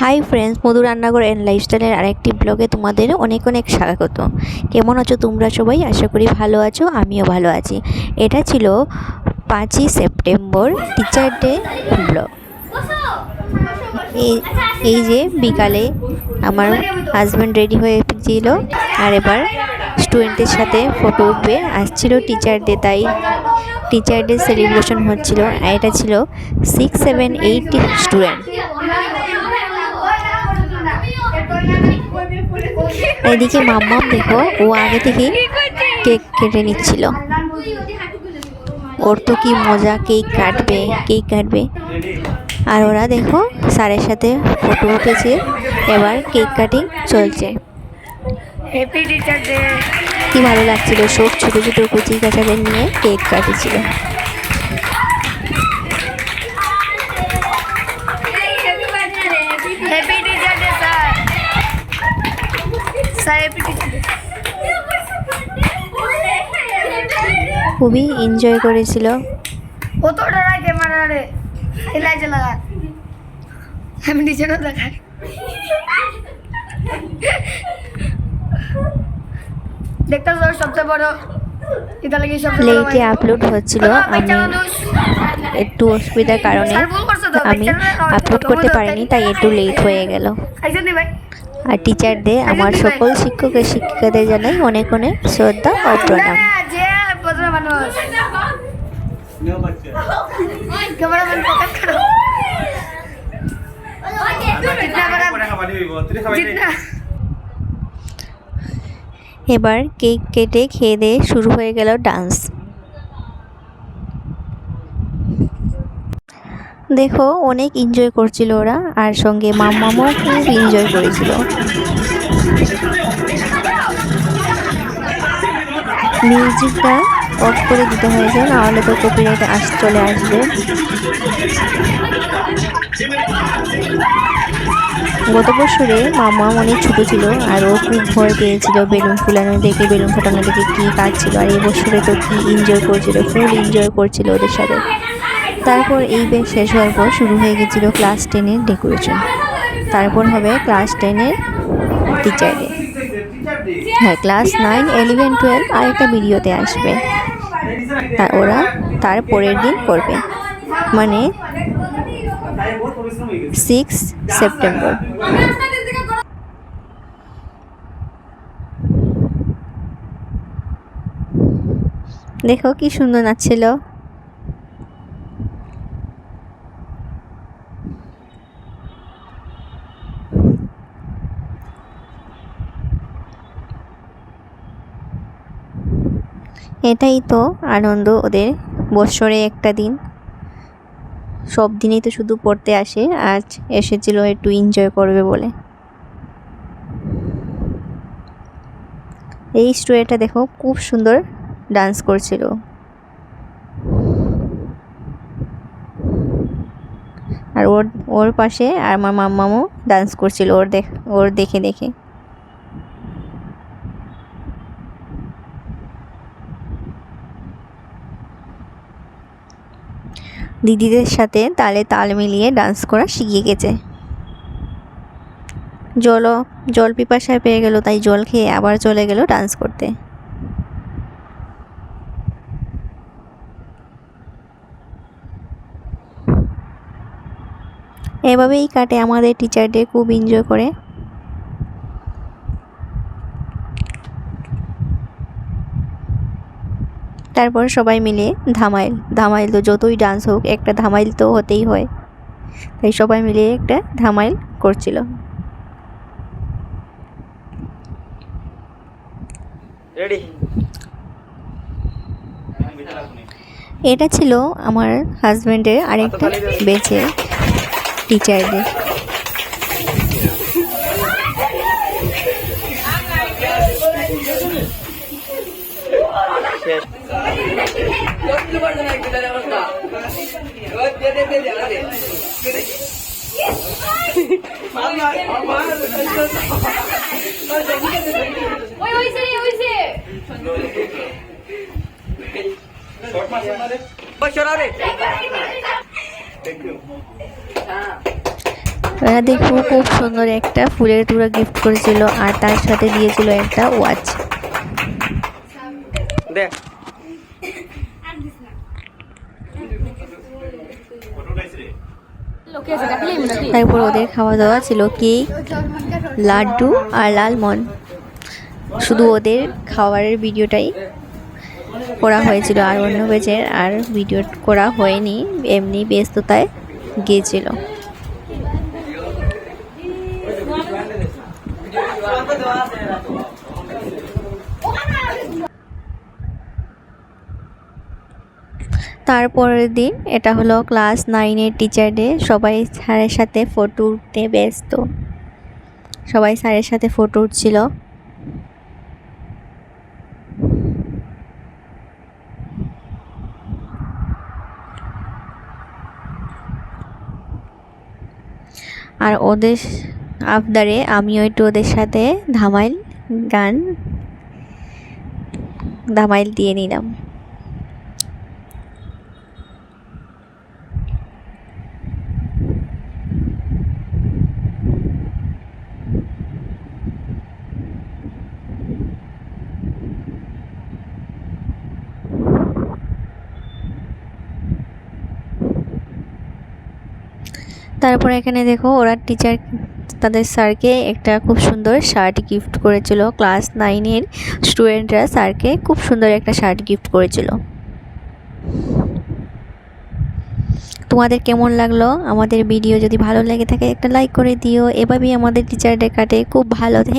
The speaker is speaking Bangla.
হাই ফ্রেন্ডস মধু রান্নাঘর অ্যান্ড লাইফস্টাইলের আরেকটি ব্লগে তোমাদের অনেক অনেক স্বাগত। কেমন আছো তোমরা সবাই? আশা করি ভালো আছো, আমিও ভালো আছি। এটা ছিল পাঁচই সেপ্টেম্বর টিচার ডে ব্লগ এই এই যে বিকালে আমার হাজব্যান্ড রেডি হয়েছিল আর এবার স্টুডেন্টের সাথে ফটো উঠবে। আসছিল টিচার ডে তাই টিচার ডে সেলিব্রেশন হচ্ছিল। আর এটা ছিল সিক্স সেভেন এইট স্টুডেন্ট এদিকে মাম্মাম দেখো ও আগে থেকেই কেক কেটে নিচ্ছিল। ওর তো কি মজা কেক কাটবে কেক কাটবে। আর ওরা দেখো স্যারের সাথে ফটো উঠেছে এবার কেক কাটিং চলছে। হ্যাপি টিচার ডে কি ভালো লাগছিল সব ছোটো ছোটো কুচি কাচাদের নিয়ে কেক কাটেছিল। খুবই এনজয় করেছিল। আমি টিচারও দেখাই দেখতে সবচেয়ে বড় লেটে আপলোড হচ্ছিল। আমি একটু অসুবিধার কারণে আমি আপলোড করতে পারিনি তাই একটু লেট হয়ে গেল। আর টিচারদের আমার সকল শিক্ষক শিক্ষিকাদের জানাই অনেক অনেক শ্রদ্ধা ও প্রণাম। এবার কেক কেটে খেয়ে দিয়ে শুরু হয়ে গেল ডান্স দেখো, অনেক এনজয় করছিল ওরা, আর সঙ্গে মাম্মামও খুব এনজয় করেছিল। মিউজিকটা অফ করে দিতে হয়েছে, নাহলে তো কপিরাইট আস, চলে আসবে। গত বছরে মামা অনেক ছোটো ছিল, আর ও খুব ভয় পেয়েছিল বেলুন ফুলানো দেখে, বেলুন ফাটানো দেখে কী কাজ ছিল, আর এই বছরে তো কী এনজয় করছিল ফুল এনজয় করছিল ওদের সাথে। তারপর এই বেশ শেষ হওয়ার পর শুরু হয়ে গেছিল ক্লাস টেনের ডেকোরেশন। তারপর হবে ক্লাস টেনের টিচার। ডে হ্যাঁ ক্লাস নাইন ইলেভেন টুয়েলভ আরেকটা ভিডিওতে আসবে। ওরা তার পরের দিন করবে। মানে সিক্স সেপ্টেম্বর দেখো কি সুন্দর নাচছিল। এটাই তো আনন্দ ওদের বৎসরে একটা দিন। সব দিনেই তো শুধু পড়তে আসে, আজ এসেছিল একটু এনজয় করবে বলে। এই স্টোরিটা দেখো, খুব সুন্দর ডান্স করছিল। আর ওর ওর পাশে আর আমার মাম্মামও ডান্স করছিল, ওর দেখ, ওর দেখে দেখে। দিদিদের সাথে তালে তাল মিলিয়ে ডান্স করা শিখিয়ে গেছে। জলও, জল পিপাসায় পেয়ে গেল, তাই জল খেয়ে আবার চলে গেল ডান্স করতে। এভাবেই কাটে আমাদের টিচার ডে খুব এনজয় করে। তারপর সবাই মিলে ধামাইল ধামাইল তো যতই ডান্স হোক একটা ধামাইল তো হতেই হয়। তাই সবাই মিলে একটা ধামাইল করছিল। এটা ছিল আমার হাজব্যান্ডের আরেকটা বেঁচে টিচারদের ডে ওরা দেখো খুব সুন্দর একটা ফুলের তুড়া গিফট করেছিল আর তার সাথে দিয়েছিল একটা ওয়াচ দে তারপর ওদের খাওয়া দাওয়া ছিল কেক লাড্ডু আর লালমন শুধু ওদের খাবারের ভিডিওটাই করা হয়েছিল, আর অন্য বেজের আর ভিডিও করা হয়নি, এমনি ব্যস্ততায় গিয়েছিল। তারপরের দিন, এটা হলো ক্লাস নাইনের টিচার ডে সবাই স্যারের সাথে ফটো উঠতে ব্যস্ত। সবাই স্যারের সাথে ফটো উঠছিল। আর ওদের আবদারে আমিও একটু ওদের সাথে ধামাইল গান, ধামাইল দিয়ে নিলাম। তারপর এখানে দেখো ওরা টিচার তাদের স্যারকে একটা খুব সুন্দর শার্ট গিফট করেছিল। ক্লাস নাইনের স্টুডেন্টরা স্যারকে খুব সুন্দর একটা শার্ট গিফট করেছিল। তোমাদের কেমন লাগল? আমাদের ভিডিও যদি ভালো লেগে থাকে একটা লাইক করে দিও। এভাবেই আমাদের টিচার ডে কাটে। খুব ভালো থ্যাংক